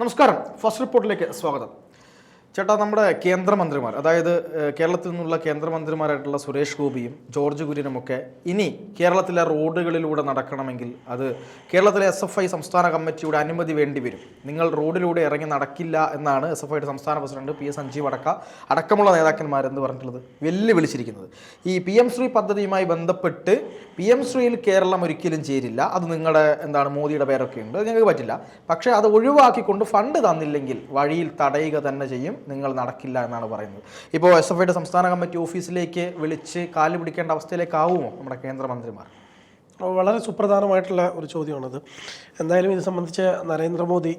നമസ്കാരം. ഫസ്റ്റ് റിപ്പോർട്ടിലേക്ക് സ്വാഗതം. ചേട്ടാ നമ്മുടെ കേന്ദ്രമന്ത്രിമാർ അതായത് കേരളത്തിൽ നിന്നുള്ള കേന്ദ്രമന്ത്രിമാരായിട്ടുള്ള സുരേഷ് ഗോപിയും ജോർജ് കുര്യനുമൊക്കെ ഇനി കേരളത്തിലെ റോഡുകളിലൂടെ നടക്കണമെങ്കിൽ അത് കേരളത്തിലെ എസ് എഫ് ഐ സംസ്ഥാന കമ്മിറ്റിയുടെ അനുമതി വേണ്ടി വരും. നിങ്ങൾ റോഡിലൂടെ ഇറങ്ങി നടക്കില്ല എന്നാണ് എസ് എഫ് ഐയുടെ സംസ്ഥാന പ്രസിഡന്റ് പി എസ് സഞ്ജീവ് അടക്ക അടക്കമുള്ള നേതാക്കന്മാർ എന്ന് പറഞ്ഞിട്ടുള്ളത് വെല്ലുവിളിച്ചിരിക്കുന്നത്. ഈ പി എം ശ്രീ പദ്ധതിയുമായി ബന്ധപ്പെട്ട് പി എം ശ്രീയിൽ കേരളം ഒരിക്കലും ചേരില്ല. അത് നിങ്ങളുടെ എന്താണ് മോദിയുടെ പേരൊക്കെ ഉണ്ട്. ഞങ്ങൾക്ക് പറ്റില്ല. പക്ഷേ അത് ഒഴിവാക്കിക്കൊണ്ട് ഫണ്ട് തന്നില്ലെങ്കിൽ വഴിയിൽ തടയുക തന്നെ ചെയ്യും. നിങ്ങൾ നടക്കില്ല എന്നാണ് പറയുന്നത്. ഇപ്പോൾ എസ് എഫ് ഐയുടെ സംസ്ഥാന കമ്മിറ്റി ഓഫീസിലേക്ക് വിളിച്ച് കാൽ പിടിക്കേണ്ട അവസ്ഥയിലേക്കാവുമോ നമ്മുടെ കേന്ദ്രമന്ത്രിമാർ? വളരെ സുപ്രധാനമായിട്ടുള്ള ഒരു ചോദ്യമാണത്. എന്തായാലും ഇത് സംബന്ധിച്ച് നരേന്ദ്രമോദി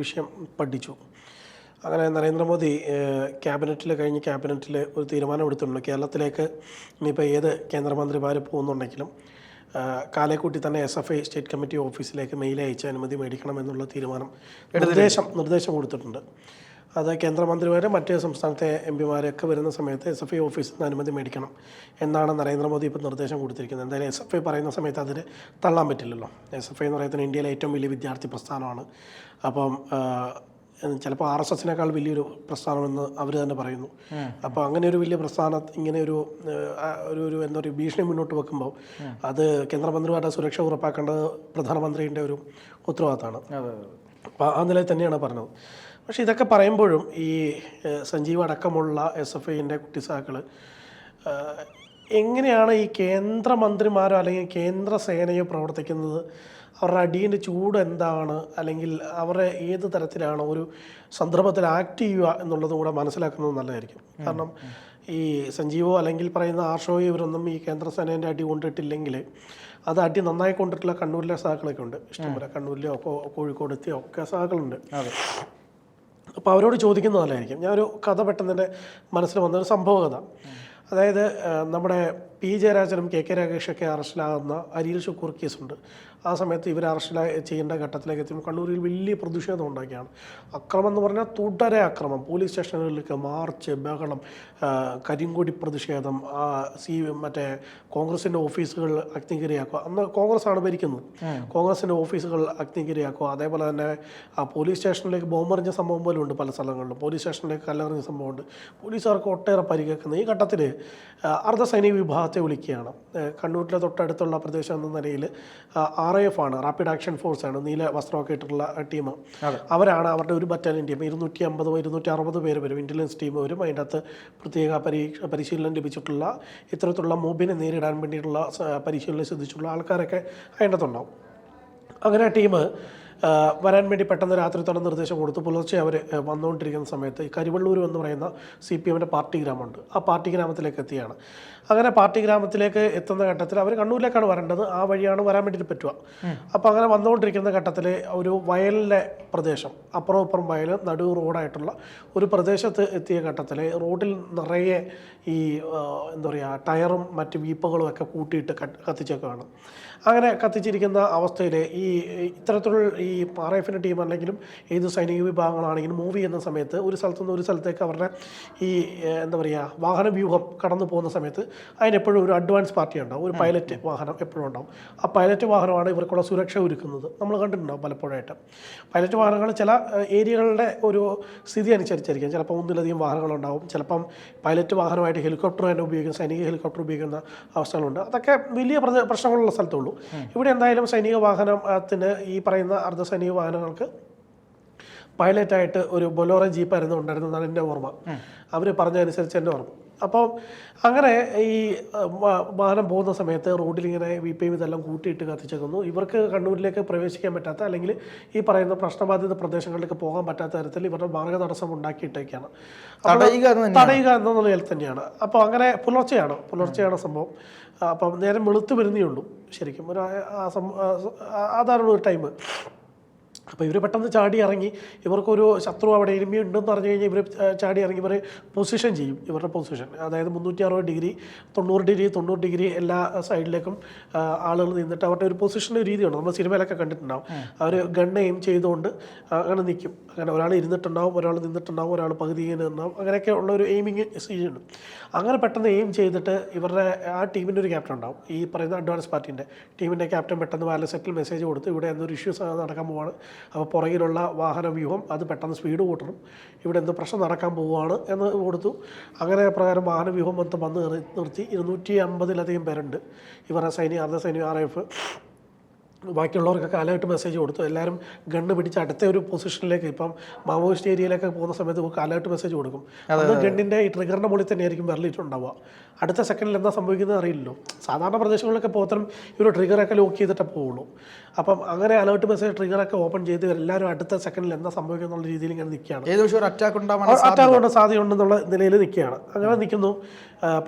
വിഷയം പഠിച്ചു. അങ്ങനെ നരേന്ദ്രമോദി ക്യാബിനറ്റിൽ കഴിഞ്ഞ് ക്യാബിനറ്റിൽ ഒരു തീരുമാനം എടുത്തിട്ടുണ്ട്. കേരളത്തിലേക്ക് ഇനിയിപ്പോൾ ഏത് കേന്ദ്രമന്ത്രിമാർ പോകുന്നുണ്ടെങ്കിലും കാലേക്കൂട്ടി തന്നെ S F I state committee ഓഫീസിലേക്ക് മെയിൽ അയച്ച് അനുമതി മേടിക്കണം എന്നുള്ള തീരുമാനം നിർദ്ദേശം നിർദ്ദേശം കൊടുത്തിട്ടുണ്ട്. അത് കേന്ദ്രമന്ത്രിമാരെ മറ്റ് സംസ്ഥാനത്തെ എം പിമാരൊക്കെ വരുന്ന സമയത്ത് എസ് എഫ് ഐ ഓഫീസിൽ നിന്ന് അനുമതി മേടിക്കണം എന്നാണ് നരേന്ദ്രമോദി ഇപ്പോൾ നിർദ്ദേശം കൊടുത്തിരിക്കുന്നത്. എന്തായാലും എസ് എഫ് ഐ പറയുന്ന സമയത്ത് അതിന് തള്ളാൻ പറ്റില്ലല്ലോ. എസ് എഫ് ഐ എന്ന് പറയുന്നത് ഇന്ത്യയിലെ ഏറ്റവും വലിയ വിദ്യാർത്ഥി പ്രസ്ഥാനമാണ്. അപ്പം ചിലപ്പോൾ ആർ എസ് എസിനേക്കാൾ വലിയൊരു പ്രസ്ഥാനമെന്ന് അവർ തന്നെ പറയുന്നു. അപ്പോൾ അങ്ങനെ ഒരു വലിയ പ്രസ്ഥാന ഇങ്ങനെ ഒരു ഒരു ഒരു എന്താ പറയുക ഭീഷണി മുന്നോട്ട് വെക്കുമ്പോൾ അത് കേന്ദ്രമന്ത്രിമാരുടെ സുരക്ഷ ഉറപ്പാക്കേണ്ടത് പ്രധാനമന്ത്രിയുടെ ഒരു ഉത്തരവാദിത്തമാണ്. അപ്പോൾ ആ നിലയിൽ തന്നെയാണ് പറഞ്ഞത്. പക്ഷേ ഇതൊക്കെ പറയുമ്പോഴും ഈ സഞ്ജീവ് അടക്കമുള്ള എസ് എഫ് ഐന്റെ കുട്ടിസാക്കൾ എങ്ങനെയാണ് ഈ കേന്ദ്രമന്ത്രിമാരോ അല്ലെങ്കിൽ കേന്ദ്ര സേനയോ പ്രവർത്തിക്കുന്നത്? അവരുടെ അടിയന്റെ ചൂട് എന്താണ്? അല്ലെങ്കിൽ അവരെ ഏത് തരത്തിലാണ് ഒരു സന്ദർഭത്തിൽ ആക്ട് ചെയ്യുക എന്നുള്ളതും കൂടെ മനസ്സിലാക്കുന്നത് നല്ലതായിരിക്കും. കാരണം ഈ സഞ്ജീവോ അല്ലെങ്കിൽ പറയുന്ന ആർഷോയോ ഇവരൊന്നും ഈ കേന്ദ്ര സേനേന്റെ അടി കൊണ്ടിട്ടില്ലെങ്കിൽ അത് അടി നന്നായി കൊണ്ടിട്ടുള്ള കണ്ണൂരിലെ സഹാക്കളൊക്കെ ഉണ്ട്. ഇഷ്ടംപോലെ കണ്ണൂരിലെയോ കോഴിക്കോടത്തെയോ ഒക്കെ സഹാക്കളുണ്ട് അതെ. അപ്പോൾ അവരോട് ചോദിക്കുന്നത് നല്ലതായിരിക്കും. ഞാനൊരു കഥ പെട്ടെന്ന് എന്റെ മനസ്സിൽ വന്ന ഒരു സംഭവ കഥ. അതായത് നമ്മുടെ പി. ജയരാജനും കെ. കെ. രാകേഷൊക്കെ അറസ്റ്റിലാകുന്ന അരിയിൽ ഷുക്കൂർ കേസുണ്ട് ആ സമയത്ത് ഇവർ അറസ്റ്റിലായി ചെയ്യേണ്ട ഘട്ടത്തിലേക്ക് എത്തുമ്പോൾ കണ്ണൂരിൽ വലിയ പ്രതിഷേധം ഉണ്ടാക്കിയാണ്. അക്രമം എന്ന് പറഞ്ഞാൽ തുടരെ അക്രമം. പോലീസ് സ്റ്റേഷനുകളിലേക്ക് മാർച്ച് ബഹളം കരിങ്കൊടി പ്രതിഷേധം സി മറ്റേ കോൺഗ്രസിന്റെ ഓഫീസുകൾ അഗ്നിഗിരിയാക്കുക. അന്ന് കോൺഗ്രസ് ആണ് ഭരിക്കുന്നത് കോൺഗ്രസിന്റെ ഓഫീസുകൾ അഗ്നിഗിരിയാക്കുക. അതേപോലെ തന്നെ ആ പോലീസ് സ്റ്റേഷനിലേക്ക് ബോംബെറിഞ്ഞ സംഭവം പോലും ഉണ്ട് പല സ്ഥലങ്ങളിലും. പോലീസ് സ്റ്റേഷനിലേക്ക് കല്ലെറിഞ്ഞ സംഭവമുണ്ട് പോലീസുകാർക്ക് ഒട്ടേറെ പരിഗണിക്കുന്നത് ഈ ഘട്ടത്തിൽ അർദ്ധസൈനിക വിഭാഗത്തെ വിളിക്കുകയാണ്. കണ്ണൂരിലെ തൊട്ടടുത്തുള്ള പ്രദേശം എന്ന നിലയിൽ ആർ ഐ എഫ് ആണ് റാപ്പിഡ് ആക്ഷൻ ഫോഴ്സ് ആണ് നീല വസ്ത്രമൊക്കെ ഇട്ടിട്ടുള്ള ടീം. അവരാണ് അവരുടെ ഒരു ബറ്റാലിയൻ ടീം ഇരുന്നൂറ്റി അമ്പതോ ഇരുന്നൂറ്റി അറുപത് പേര് വരും ഇന്റലിജൻസ് ടീം വരും. അതിന്റെ അകത്ത് പ്രത്യേക പരീക്ഷ പരിശീലനം ലഭിച്ചിട്ടുള്ള ഇത്തരത്തിലുള്ള മോബിനെ നേരിടാൻ വേണ്ടിയിട്ടുള്ള പരിശീലനം ശ്രദ്ധിച്ചിട്ടുള്ള ആൾക്കാരൊക്കെ അതിന്റെ അകത്തുണ്ടാവും അങ്ങനെ ടീം വരാൻ വേണ്ടി പെട്ടെന്ന് രാത്രി തന്നെ നിർദ്ദേശം കൊടുത്തു. പുലർച്ചെ അവർ വന്നുകൊണ്ടിരിക്കുന്ന സമയത്ത് ഈ കരിവള്ളൂർ എന്ന് പറയുന്ന സി പി എമ്മിന്റെ പാർട്ടി ഗ്രാമമുണ്ട്. ആ പാർട്ടി ഗ്രാമത്തിലേക്ക് എത്തിയാണ്. അങ്ങനെ പാർട്ടി ഗ്രാമത്തിലേക്ക് എത്തുന്ന ഘട്ടത്തിൽ അവർ കണ്ണൂരിലേക്കാണ് വരേണ്ടത്. ആ വഴിയാണ് വരാൻ വേണ്ടിയിട്ട് പറ്റുക. അപ്പോൾ അങ്ങനെ വന്നുകൊണ്ടിരിക്കുന്ന ഘട്ടത്തിൽ ഒരു വയലിലെ പ്രദേശം അപ്പുറം ഇപ്പുറം വയൽ നടു റോഡായിട്ടുള്ള ഒരു പ്രദേശത്ത് എത്തിയ ഘട്ടത്തിൽ റോഡിൽ നിറയെ ഈ ആ, എന്താ പറയുക ടയറും മറ്റ് വീപ്പകളും ഒക്കെ കൂട്ടിയിട്ട് കത്ത് കത്തിച്ചേക്കാണ് അങ്ങനെ കത്തിച്ചിരിക്കുന്ന അവസ്ഥയിൽ ഈ ഇത്തരത്തിലുള്ള ഈ ആർ എഫിന്റെ ടീം അല്ലെങ്കിലും ഏത് സൈനിക വിഭാഗങ്ങളാണെങ്കിലും മൂവ് ചെയ്യുന്ന സമയത്ത് ഒരു സ്ഥലത്തുനിന്ന് ഒരു സ്ഥലത്തേക്ക് അവരുടെ ഈ എന്താ പറയുക വാഹന വ്യൂഹം കടന്നു പോകുന്ന സമയത്ത് അതിനെപ്പോഴും ഒരു അഡ്വാൻസ് പാർട്ടി ഉണ്ടാവും. ഒരു പൈലറ്റ് വാഹനം എപ്പോഴും ഉണ്ടാവും. ആ പൈലറ്റ് വാഹനമാണ് ഇവർക്കുള്ള സുരക്ഷ ഒരുക്കുന്നത്. നമ്മൾ കണ്ടിട്ടുണ്ടാവും പലപ്പോഴായിട്ട്? പൈലറ്റ് വാഹനങ്ങൾ ചില ഏരിയകളുടെ ഒരു സ്ഥിതി അനുസരിച്ചായിരിക്കും. ചിലപ്പോൾ ഒന്നിലധികം വാഹനങ്ങളുണ്ടാവും. ചിലപ്പം പൈലറ്റ് വാഹനമായിട്ട് ഹെലികോപ്റ്റർ തന്നെ ഉപയോഗിക്കുന്ന സൈനിക ഹെലികോപ്റ്റർ ഉപയോഗിക്കുന്ന അവസ്ഥകളുണ്ട്. അതൊക്കെ വലിയ പ്രശ്നങ്ങളുള്ള സ്ഥലത്തുള്ളൂ. ഇവിടെ എന്തായാലും സൈനിക വാഹനത്തിന് ഈ പറയുന്ന അർദ്ധ സൈനിക വാഹനങ്ങൾക്ക് പൈലറ്റായിട്ട് ഒരു ബൊലോറ ജീപ്പായിരുന്നു ഉണ്ടായിരുന്നതാണ് എന്റെ ഓർമ്മ. അവർ പറഞ്ഞതനുസരിച്ച് എന്റെ ഓർമ്മ. അപ്പോൾ അങ്ങനെ ഈ വാഹനം പോകുന്ന സമയത്ത് റോഡിൽ ഇങ്ങനെ വി പി ഇതെല്ലാം കൂട്ടിയിട്ട് കത്തിച്ചേക്കുന്നു. ഇവർക്ക് കണ്ണൂരിലേക്ക് പ്രവേശിക്കാൻ പറ്റാത്ത അല്ലെങ്കിൽ ഈ പറയുന്ന പ്രശ്നബാധിത പ്രദേശങ്ങളിലേക്ക് പോകാൻ പറ്റാത്ത തരത്തിൽ ഇവരുടെ മാർഗ തടസ്സം ഉണ്ടാക്കിയിട്ടേക്കാണ് തടയുക എന്ന് നിലയിൽ തന്നെയാണ്. അപ്പോൾ അങ്ങനെ പുലർച്ചെയാണ് പുലർച്ചെയാണ് സംഭവം. അപ്പം നേരം വെളുത്ത് വരുന്നേ ഉള്ളൂ. ശരിക്കും ഒരു ആ- സം- അതാണ് ഒരു ടൈം. അപ്പോൾ ഇവർ പെട്ടെന്ന് ചാടി ഇറങ്ങി. ഇവർക്കൊരു ശത്രു അവിടെ എനിമി ഉണ്ടെന്ന് പറഞ്ഞു കഴിഞ്ഞാൽ ഇവർ ചാടി ഇറങ്ങി. ഇവർ പൊസിഷൻ ചെയ്യും ഇവരുടെ പൊസിഷൻ അതായത് മുന്നൂറ്റി അറുപത് ഡിഗ്രി തൊണ്ണൂറ് ഡിഗ്രി തൊണ്ണൂറ് ഡിഗ്രി എല്ലാ സൈഡിലേക്കും ആളുകൾ നിന്നിട്ട് അവരുടെ ഒരു പൊസിഷന്റെ രീതിയുണ്ട്. നമ്മൾ സിനിമയിലൊക്കെ കണ്ടിട്ടുണ്ടാവും. അവർ ഗൺ എയിം ചെയ്തുകൊണ്ട് അങ്ങനെ നിൽക്കും അങ്ങനെ ഒരാൾ ഇരുന്നിട്ടുണ്ടാവും ഒരാൾ നിന്നിട്ടുണ്ടാവും ഒരാൾ പകുതി ഇങ്ങനെ നിന്നാവും. അങ്ങനെയൊക്കെ ഉള്ള ഒരു എയിമിങ് ഉണ്ട് അങ്ങനെ പെട്ടെന്ന് എയിം ചെയ്തിട്ട് ഇവരുടെ ആ ടീമിന്റെ ഒരു ക്യാപ്റ്റൻ ഉണ്ടാവും. ഈ പറയുന്ന അഡ്വാൻസ് പാർട്ടീന്റെ ടീമിന്റെ ക്യാപ്റ്റൻ പെട്ടെന്ന് വാലസെറ്റിൽ മെസ്സേജ് കൊടുത്ത് ഇവിടെ എന്തൊരു ഇഷ്യൂസ് നടക്കാൻ പോവാണ്. അപ്പോൾ പുറകിലുള്ള വാഹന വ്യൂഹം അത് പെട്ടെന്ന് സ്പീഡ് കൂട്ടണം. ഇവിടെ എന്ത് പ്രശ്നം നടക്കാൻ പോവുകയാണ് എന്ന് കൊടുത്തു. അങ്ങനെ പ്രകാരം വാഹന വ്യൂഹം മൊത്തം വന്ന് നിർത്തി. ഇരുന്നൂറ്റി അമ്പതിലധികം പേരുണ്ട്. ഇവരുടെ സൈനിക അർദ്ധ സൈനിക ആർ എഫ് ബാക്കിയുള്ളവർക്കൊക്കെ അലേർട്ട് മെസ്സേജ് കൊടുത്തു. എല്ലാവരും ഗണ്ണ് പിടിച്ച് അടുത്ത ഒരു പൊസിഷനിലേക്ക് ഇപ്പം മാവോയിസ്റ്റ് ഏരിയയിലൊക്കെ പോകുന്ന സമയത്ത് നമുക്ക് അലേർട്ട് മെസ്സേജ് കൊടുക്കും. അത് ഗണ്ണിന്റെ ഈ ട്രിഗറിന്റെ മുകളിൽ തന്നെയായിരിക്കും വിരലിട്ടുണ്ടാവുക അടുത്ത സെക്കൻഡിൽ എന്താ സംഭവിക്കുന്നത് അറിയില്ലല്ലോ. സാധാരണ പ്രദേശങ്ങളിലൊക്കെ പോകത്തരം ഇവർ ട്രിഗറൊക്കെ ലോക്ക് ചെയ്തിട്ടേ പോവുള്ളൂ. അപ്പം അങ്ങനെ അലേർട്ട് മെസ്സേജ് ട്രിഗറൊക്കെ ഓപ്പൺ ചെയ്ത് എല്ലാവരും അടുത്ത സെക്കൻഡിൽ എന്താ സംഭവിക്കുക എന്നുള്ള രീതിയിൽ ഇങ്ങനെ നിൽക്കുകയാണ്. ഒരു അറ്റാക്ക് ഉണ്ടാവാൻ സാധ്യതയുണ്ടെന്നുള്ള നിലയിൽ നിൽക്കുകയാണ്. അങ്ങനെ നിൽക്കുന്നു.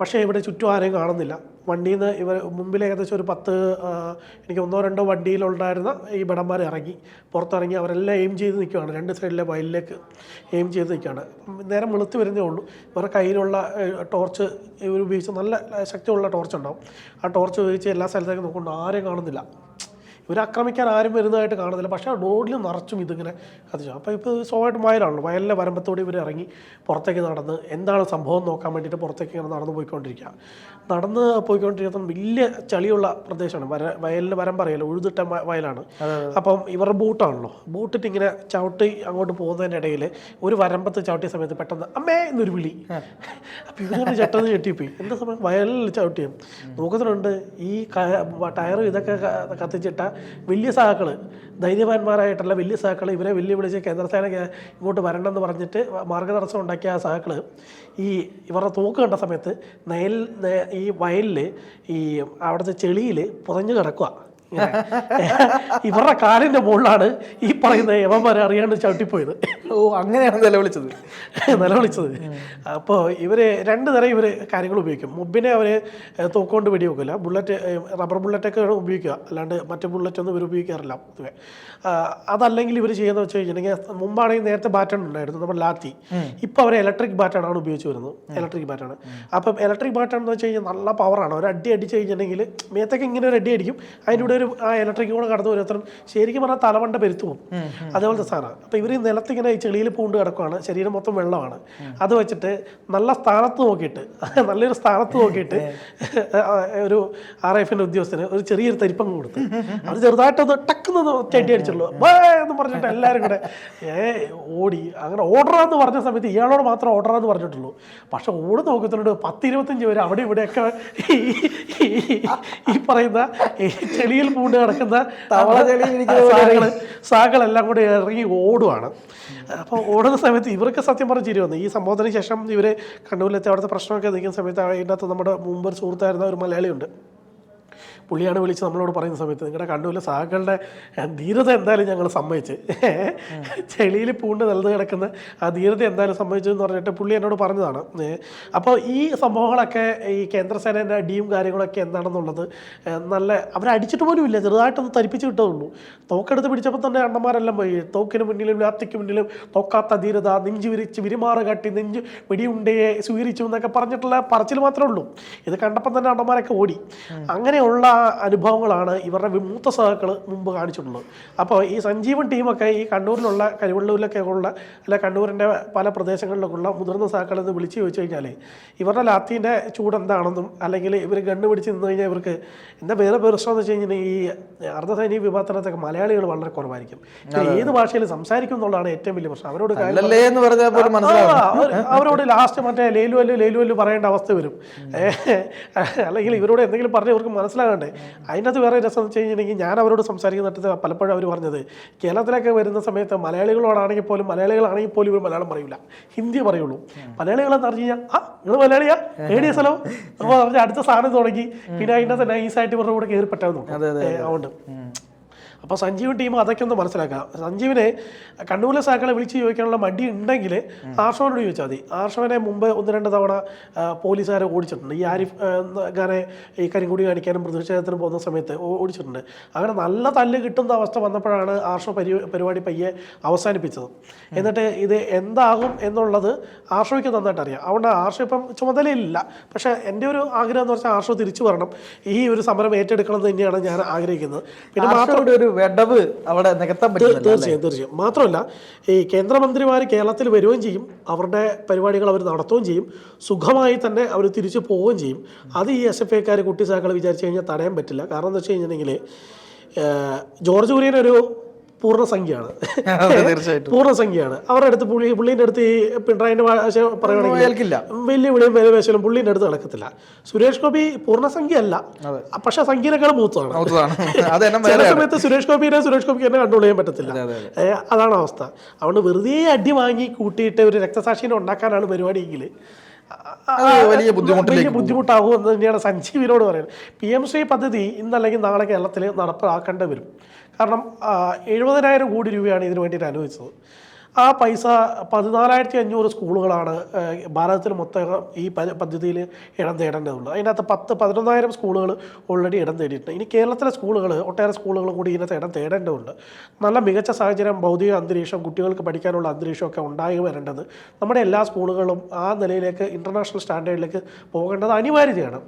പക്ഷേ ഇവിടെ ചുറ്റും ആരെയും കാണുന്നില്ല. വണ്ടിയിൽ നിന്ന് ഇവർ മുമ്പിൽ ഏകദേശം ഒരു പത്ത് എനിക്ക് ഒന്നോ രണ്ടോ വണ്ടിയിലുണ്ടായിരുന്ന ഈ ഭടന്മാർ ഇറങ്ങി പുറത്തിറങ്ങി അവരെല്ലാം എയിം ചെയ്ത് നിൽക്കുകയാണ് രണ്ട് സൈഡിലെ വയലിലേക്ക് എയിം ചെയ്ത് നിൽക്കുകയാണ് നേരം വെളുത്ത് വരുന്നേ ഉള്ളൂ. ഇവരുടെ കയ്യിലുള്ള ടോർച്ച് ഇവർ ഉപയോഗിച്ച് നല്ല ശക്തിയുള്ള ടോർച്ച് ഉണ്ടാവും ആ ടോർച്ച് ഉപയോഗിച്ച് എല്ലാ സ്ഥലത്തേക്കും നോക്കുന്നുണ്ട്. ആരെയും കാണുന്നില്ല. ഇവർ ആക്രമിക്കാൻ ആരും വരുന്നതായിട്ട് കാണുന്നില്ല. പക്ഷേ ആ റോഡിൽ നിറച്ചും ഇതിങ്ങനെ കത്തിച്ചു അപ്പോൾ ഇപ്പോൾ സ്വാഭാവികമായിട്ടും വയലാണല്ലോ. വയലിലെ വരമ്പത്തോടെ ഇവർ ഇറങ്ങി പുറത്തേക്ക് നടന്ന് എന്താണ് സംഭവം നോക്കാൻ വേണ്ടിയിട്ട് പുറത്തേക്ക് ഇങ്ങനെ നടന്ന് പോയിക്കൊണ്ടിരിക്കുക നടന്ന് പോയിക്കൊണ്ടിരിക്കുന്ന വലിയ ചളിയുള്ള പ്രദേശമാണ്. വര വയലിന് വരം പറയല്ലോ ഉഴുതിട്ട വയലാണ്. അപ്പം ഇവർ ബൂട്ടാണല്ലോ. ബൂട്ടിട്ട് ഇങ്ങനെ ചവിട്ടി അങ്ങോട്ട് പോകുന്നതിന്റെ ഇടയിൽ ഒരു വരമ്പത്ത് ചവിട്ടിയ സമയത്ത് പെട്ടെന്ന് അമ്മേ എന്നൊരു വിളി. അപ്പം ഇവരൊരു ചട്ടെന്ന് ചെട്ടിപ്പോയി എന്താ സമയം വയലിൽ ചവിട്ടിയും നോക്കുന്നുണ്ട് ഈ ടയറും ഇതൊക്കെ കത്തിച്ചിട്ട വലിയ സഹാക്കൾ ധൈര്യവാന്മാരായിട്ടുള്ള വലിയ സഹാക്കൾ ഇവരെ വെല്ലുവിളിച്ച് കേന്ദ്രസേന ഇങ്ങോട്ട് ഇങ്ങോട്ട് വരണമെന്ന് പറഞ്ഞിട്ട് മാർഗതടസ്സം ഉണ്ടാക്കിയ ആ സഹാക്കൾ ഈ ഇവരുടെ തൂക്ക് കണ്ട സമയത്ത് നയൽ ഈ വയലിൽ ഈ അവിടുത്തെ ചെളിയിൽ പുതഞ്ഞു കിടക്കുക ഇവരുടെ കാലിന്റെ മുകളിലാണ് ഈ പറയുന്ന യവന്മാരെ അറിയാണ്ട് ചവിട്ടിപ്പോയത്. ഓ അങ്ങനെയാണ് നിലവിളിച്ചത്. നിലവിളിച്ചത്. അപ്പോൾ ഇവർ രണ്ട് തരം ഇവർ കാര്യങ്ങൾ ഉപയോഗിക്കും. മുബിനെ അവർ തോക്കുകൊണ്ട് വെടിവെക്കില്ല ബുള്ളറ്റ് റബ്ബർ ബുള്ളറ്റൊക്കെ ഉപയോഗിക്കുക. അല്ലാണ്ട് മറ്റു ബുള്ളറ്റ് ഒന്നും ഇവർ ഉപയോഗിക്കാറില്ല പൊതുവെ അതല്ലെങ്കിൽ ഇവർ ചെയ്യുന്നത് വെച്ച് കഴിഞ്ഞിട്ടുണ്ടെങ്കിൽ മുമ്പാണെങ്കിൽ നേരത്തെ ബാറ്റൺ ഉണ്ടായിരുന്നു. നമ്മുടെ ലാത്തി. ഇപ്പോൾ അവർ ഇലക്ട്രിക് ബാറ്റാണ് ഉപയോഗിച്ച് വരുന്നത്. ഇലക്ട്രിക് ബാറ്റാണ് അപ്പം ഇലക്ട്രിക് ബാറ്റൺ എന്ന് വെച്ച് കഴിഞ്ഞാൽ നല്ല പവറാണ് ഒരു അടി അടിച്ച് കഴിഞ്ഞിട്ടുണ്ടെങ്കിൽ മേത്തൊക്കെ ഇങ്ങനെ ഒരു അടി അടിക്കും. അതിന്റെ കൂടെ ഒരു ആ ഇലക്ട്രിക് കൂടെ കടന്നു ഓരോരുത്തരും ശരിക്കും പറഞ്ഞാൽ തലവണ്ട പെരുത്തു പോകും. അതേപോലത്തെ സാധനമാണ് അപ്പോൾ ഇവർ ഈ നിലത്തിങ്ങനെ ഈ ചെളിയിൽ പൂണ്ട് കിടക്കുവാണ്. ശരീരം മൊത്തം വെള്ളമാണ്. അത് വെച്ചിട്ട് നല്ല സ്ഥാനത്ത് നോക്കിയിട്ട് നല്ലൊരു സ്ഥാനത്ത് നോക്കിയിട്ട് ഒരു ആർ എഫിന്റെ ഉദ്യോഗസ്ഥന് ഒരു ചെറിയൊരു തരിപ്പം കൊടുത്ത് അത് ചെറുതായിട്ടൊന്ന് ടക്കുന്ന ചെടി അടിച്ചുള്ളൂ ബേ എന്ന് പറഞ്ഞിട്ട് എല്ലാവരും കൂടെ ഏ ഓടി. അങ്ങനെ ഓർഡറാന്ന് പറഞ്ഞ സമയത്ത് ഇയാളോട് മാത്രം ഓർഡറാന്ന് പറഞ്ഞിട്ടുള്ളൂ. പക്ഷെ ഓട് നോക്കുന്നുണ്ട് പത്ത് ഇരുപത്തഞ്ച് പേര് അവിടെ ഇവിടെയൊക്കെ ഈ പറയുന്ന ചെളിയിൽ പൂണ്ട് കിടക്കുന്ന സാകൾ സാകളെല്ലാം കൂടി ഇറങ്ങി ഓടുവാണ്. അപ്പോൾ ഓടുന്ന സമയത്ത് ഇവർക്ക് സത്യം പറഞ്ഞ് ചിരി വന്നു. ഈ സംഭവത്തിന് ശേഷം ഇവർ കണ്ണൂരിലെത്തി അവിടുത്തെ പ്രശ്നമൊക്കെ നിൽക്കുന്ന സമയത്ത് അതിന്റെ അകത്ത് നമ്മുടെ മുമ്പ് സുഹൃത്തായിരുന്ന ഒരു മലയാളിയുണ്ട്. പുള്ളിയാണ് വിളിച്ച് നമ്മളോട് പറയുന്ന സമയത്ത് നിങ്ങളുടെ കണ്ണൂരിലെ സഹാക്കളുടെ ധീരത എന്തായാലും ഞങ്ങൾ സമ്മതിച്ച്. ചെളിയിൽ പൂണ്ട് നിലത്ത് കിടക്കുന്ന ആ ധീരത എന്തായാലും സമ്മതിച്ചു എന്ന് പറഞ്ഞിട്ട് പുള്ളി എന്നോട് പറഞ്ഞതാണ്. അപ്പോൾ ഈ സംഭവങ്ങളൊക്കെ ഈ കേന്ദ്രസേനേന്റെ അടിയും കാര്യങ്ങളൊക്കെ എന്താണെന്നുള്ളത് നല്ല അവർ അടിച്ചിട്ട് പോലും ഇല്ല ചെറുതായിട്ടൊന്ന് തരിപ്പിച്ച് കിട്ടതുള്ളൂ തോക്കെടുത്ത് പിടിച്ചപ്പോൾ തന്നെ അണ്ണന്മാരെല്ലാം പോയി. തോക്കിന് മുന്നിലും ലാത്തിക്ക് മുന്നിലും തോക്കാത്ത ധീരത നെഞ്ചു വിരിച്ച് വിരിമാറ് കാട്ടി നെഞ്ച് വെടിയുണ്ടയെ സ്വീകരിച്ചു എന്നൊക്കെ പറഞ്ഞിട്ടുള്ള പറച്ചിൽ മാത്രമേ ഉള്ളൂ. ഇത് കണ്ടപ്പോൾ തന്നെ അണ്ണന്മാരൊക്കെ ഓടി. അങ്ങനെയുള്ള അനുഭവങ്ങളാണ് ഇവരുടെ മൂത്ത സഹാക്കൾ മുമ്പ് കാണിച്ചിട്ടുള്ളത്. അപ്പോൾ ഈ സഞ്ജീവൻ ടീമൊക്കെ ഈ കണ്ണൂരിലുള്ള കരുവള്ളൂരിലൊക്കെ ഉള്ള അല്ല കണ്ണൂരിന്റെ പല പ്രദേശങ്ങളിലൊക്കെ ഉള്ള മുതിർന്ന സഹാക്കളിൽ നിന്ന് വിളിച്ച് ചോദിച്ചു കഴിഞ്ഞാൽ ഇവരുടെ ലാത്തീന്റെ ചൂട് എന്താണെന്നും അല്ലെങ്കിൽ ഇവർ ഗണ്ണ് പിടിച്ച് നിന്ന് കഴിഞ്ഞാൽ ഇവർക്ക് എന്താ വേറെ പ്രശ്നമെന്ന് വെച്ച് കഴിഞ്ഞാൽ ഈ അർദ്ധസൈനിക വിഭാഗത്തിനകത്തൊക്കെ മലയാളികൾ വളരെ കുറവായിരിക്കും. ഏത് ഭാഷയിൽ സംസാരിക്കും എന്നുള്ളതാണ് ഏറ്റവും വലിയ പ്രശ്നം. അവരോട് മനസ്സിലാവും അവരോട് ലാസ്റ്റ് മറ്റേ ലേലുവല്ലു ലേലുവല്ലു പറയേണ്ട അവസ്ഥ വരും. അല്ലെങ്കിൽ ഇവരോട് എന്തെങ്കിലും പറഞ്ഞ് ഇവർക്ക് മനസ്സിലാകണ്ടേ? അതിന്റെ അത് വേറെ രസം വെച്ച് കഴിഞ്ഞിട്ടുണ്ടെങ്കിൽ ഞാൻ അവരോട് സംസാരിക്കുന്നിടത്ത് പലപ്പോഴും അവർ പറഞ്ഞത് കേരളത്തിലൊക്കെ വരുന്ന സമയത്ത് മലയാളികളോടാണെങ്കിൽ പോലും മലയാളികളാണെങ്കിൽ പോലും ഇവർ മലയാളം പറയില്ല ഹിന്ദി പറയുള്ളൂ. മലയാളികളെന്ന് പറഞ്ഞു കഴിഞ്ഞാൽ ആ നിങ്ങൾ മലയാളിയാ? ഏടിയ സ്ഥലം? അപ്പോൾ പറഞ്ഞാൽ അടുത്ത സാധനം തുടങ്ങി. പിന്നെ അതിന്റെ നൈസായിട്ട് ഇവരുടെ കൂടെ കയറി പറ്റാൻ നോക്കും ഏ, അതുകൊണ്ട്. അപ്പോൾ സഞ്ജീവ് ടീം അതൊക്കെ ഒന്ന് മനസ്സിലാക്കാം. സഞ്ജീവിനെ കണ്ണൂരിലെ സാക്കളെ വിളിച്ച് ചോദിക്കാനുള്ള മടി ഉണ്ടെങ്കിൽ ആർഷവനോട് ചോദിച്ചാൽ മതി. ആർഷവനെ മുമ്പ് ഒന്ന് രണ്ട് തവണ പോലീസുകാരെ ഓടിച്ചിട്ടുണ്ട്. ഈ ആരിഫ് ഗാനെ ഖാനെ ഈ കരിങ്കുടി കാണിക്കാനും പ്രതിഷേധത്തിന് പോകുന്ന സമയത്ത് ഓടിച്ചിട്ടുണ്ട്. അങ്ങനെ നല്ല തല്ല് കിട്ടുന്ന അവസ്ഥ വന്നപ്പോഴാണ് ആർഷോ പരി പരിപാടി പയ്യെ അവസാനിപ്പിച്ചത്. എന്നിട്ട് ഇത് എന്താകും എന്നുള്ളത് ആർഷോയ്ക്ക് നന്നായിട്ട് അറിയാം. അതുകൊണ്ട് ആർഷ ഇപ്പം ചുമതലയില്ല പക്ഷേ എന്റെ ഒരു ആഗ്രഹം എന്ന് വെച്ചാൽ ആർഷോ തിരിച്ചു വരണം. ഈ ഒരു സമരം ഏറ്റെടുക്കണം എന്ന് തന്നെയാണ് ഞാൻ ആഗ്രഹിക്കുന്നത്. പിന്നെ മാത്രം ഒരു വെടവ് അവിടെ നികത്താൻ പറ്റും തീർച്ചയായും തീർച്ചയായും. മാത്രമല്ല ഈ കേന്ദ്രമന്ത്രിമാർ കേരളത്തിൽ വരികയും ചെയ്യും. അവരുടെ പരിപാടികൾ അവർ നടത്തുകയും ചെയ്യും. സുഖമായി തന്നെ അവർ തിരിച്ചു പോവുകയും ചെയ്യും. അത് ഈ എസ് എഫ് ഐക്കാർ കുട്ടിസാക്കൾ വിചാരിച്ചു കഴിഞ്ഞാൽ തടയാൻ പറ്റില്ല. കാരണം എന്താ വെച്ച് കഴിഞ്ഞിട്ടുണ്ടെങ്കിൽ ജോർജ് കുര്യൻ ഒരു പൂർണസംഖ്യയാണ്. തീർച്ചയായിട്ടും. പൂർണസംഖ്യയാണ്. അവരുടെ അടുത്ത് പുള്ളി പുള്ളീന്റെ അടുത്ത് ഈ പിണറായിന്റെ ഭാഷ പറയുകയാണെങ്കിൽ വലിയ വിളിയും വിലപേശലും പുള്ളീന്റെ അടുത്ത് നടക്കത്തില്ല. സുരേഷ് ഗോപി പൂർണസംഖ്യ അല്ല പക്ഷെ സംഖ്യനേക്കാൾ എന്നെ ചില സമയത്ത് സുരേഷ് ഗോപിനെ സുരേഷ് ഗോപിക്ക് തന്നെ കൺട്രോൾ ചെയ്യാൻ പറ്റത്തില്ല. അതാണ് അവസ്ഥ. അതുകൊണ്ട് വെറുതെ അടി വാങ്ങി കൂട്ടിയിട്ട് ഒരു രക്തസാക്ഷിനെ ഉണ്ടാക്കാനാണ് പരിപാടിയെങ്കിൽ വലിയ ബുദ്ധിമുട്ടിലേക്ക് വലിയ ബുദ്ധിമുട്ടാകും എന്ന് തന്നെയാണ് സഞ്ജീവിനോട് പറയുന്നത്. പി എം ശ്രീ പദ്ധതി ഇന്നല്ലെങ്കിൽ നാളെ കേരളത്തിൽ നടപ്പാക്കേണ്ടി വരും. കാരണം എഴുപതിനായിരം കോടി രൂപയാണ് ഇതിനു വേണ്ടിയിട്ട് അനുവദിച്ചത്. ആ പൈസ പതിനാലായിരത്തി അഞ്ഞൂറ് സ്കൂളുകളാണ് ഭാരതത്തിൽ മൊത്തം ഈ പദ്ധതിയിൽ ഇടം തേടേണ്ടതുള്ളത് അതിനകത്ത് പത്ത് പതിനൊന്നായിരം സ്കൂളുകൾ ഓൾറെഡി ഇടം തേടിയിട്ടുണ്ട്. ഇനി കേരളത്തിലെ സ്കൂളുകൾ ഒട്ടേറെ സ്കൂളുകൾ കൂടി ഇതിനകത്ത് ഇടം തേടേണ്ടതുണ്ട്. നല്ല മികച്ച സാഹചര്യം ഭൗതിക അന്തരീക്ഷം കുട്ടികൾക്ക് പഠിക്കാനുള്ള അന്തരീക്ഷമൊക്കെ ഉണ്ടായി വരേണ്ടത് നമ്മുടെ എല്ലാ സ്കൂളുകളും ആ നിലയിലേക്ക് ഇന്റർനാഷണൽ സ്റ്റാൻഡേർഡിലേക്ക് പോകേണ്ടത് അനിവാര്യതയാണ്.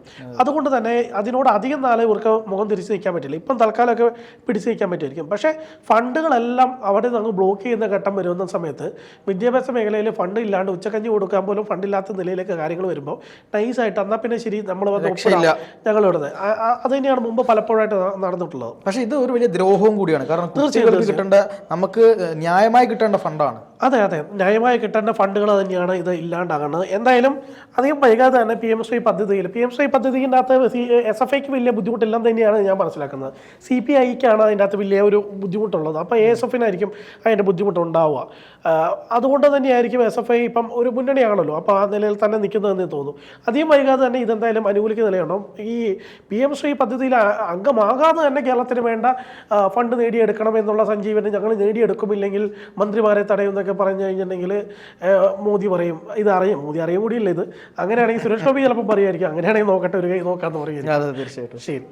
അതുകൊണ്ട് തന്നെ അതിനോട് അധികം നാളെ ഇവർക്ക് മുഖം തിരിച്ചു നിൽക്കാൻ പറ്റില്ല. ഇപ്പം തൽക്കാലമൊക്കെ പിടിച്ച് നിൽക്കാൻ പറ്റുമായിരിക്കും. പക്ഷേ ഫണ്ടുകളെല്ലാം അവിടെ നിന്ന് ബ്ലോക്ക് ചെയ്യുന്ന ഘട്ടം വരുന്ന സമയത്ത് വിദ്യാഭ്യാസ മേഖലയിൽ ഫണ്ട് ഇല്ലാണ്ട് ഉച്ചക്കഞ്ഞി കൊടുക്കാൻ പോലും ഫണ്ടില്ലാത്ത നിലയിലേക്ക് കാര്യങ്ങൾ വരുമ്പോൾ നൈസായിട്ട് എന്നാൽ പിന്നെ ശരി നമ്മൾ വന്ന് ആ- അത് തന്നെയാണ് മുമ്പ് പലപ്പോഴായിട്ട് നടന്നിട്ടുള്ളത്. പക്ഷേ ഇത് ഒരു വലിയ ദ്രോഹവും കൂടിയാണ്. കാരണം തീർച്ചയായിട്ടും കിട്ടേണ്ട നമുക്ക് ന്യായമായി കിട്ടേണ്ട ഫണ്ടാണ്. അതെ അതെ. ന്യായമായി കിട്ടേണ്ട ഫണ്ടുകൾ തന്നെയാണ് ഇത് ഇല്ലാണ്ടാകുന്നത് എന്തായാലും അധികം വൈകാതെ തന്നെ പി എം ശ്രീ പദ്ധതിയിൽ പി എം ശ്രീ പദ്ധതിന്റെ അകത്ത് എസ് എഫ് ഐക്ക് വലിയ ബുദ്ധിമുട്ടില്ലെന്ന് തന്നെയാണ് ഞാൻ മനസ്സിലാക്കുന്നത്. സി പി ഐക്കാണ് അതിന്റെ അകത്ത് വലിയ ഒരു ബുദ്ധിമുട്ടുള്ളത്. അപ്പോൾ എ എസ് എഫിനായിരിക്കും അതിന്റെ ബുദ്ധിമുട്ടുണ്ടാവുക. അതുകൊണ്ട് തന്നെയായിരിക്കും എസ് എഫ് ഐ ഇപ്പം ഒരു മുന്നണിയാണല്ലോ. അപ്പോൾ ആ നിലയിൽ തന്നെ നിൽക്കുന്നതെന്ന് തോന്നുന്നു അധികം വൈകാതെ തന്നെ ഇതെന്തായാലും അനുകൂലിക്കുന്ന നിലയുണ്ടോ? ഈ പി എം ശ്രീ പദ്ധതിയിൽ അംഗമാകാതെ തന്നെ കേരളത്തിന് വേണ്ട ഫണ്ട് നേടിയെടുക്കണം എന്നുള്ള സഞ്ജീവനം ഞങ്ങൾ നേടിയെടുക്കുമില്ലെങ്കിൽ മന്ത്രിമാരെ തടയുമെന്നൊക്കെ പറഞ്ഞു കഴിഞ്ഞിട്ടുണ്ടെങ്കിൽ മോദി പറയും ഇത് അറിയും മോദി അറിയും കൂടിയില്ല ഇത്. അങ്ങനെയാണെങ്കിൽ സുരേഷ് ഗോപി ചിലപ്പോൾ പറയുമായിരിക്കും അങ്ങനെയാണെങ്കിൽ നോക്കട്ടെ ഒരു കൈ നോക്കാമെന്ന് പറയുമായിരിക്കും. തീർച്ചയായിട്ടും. ശരി.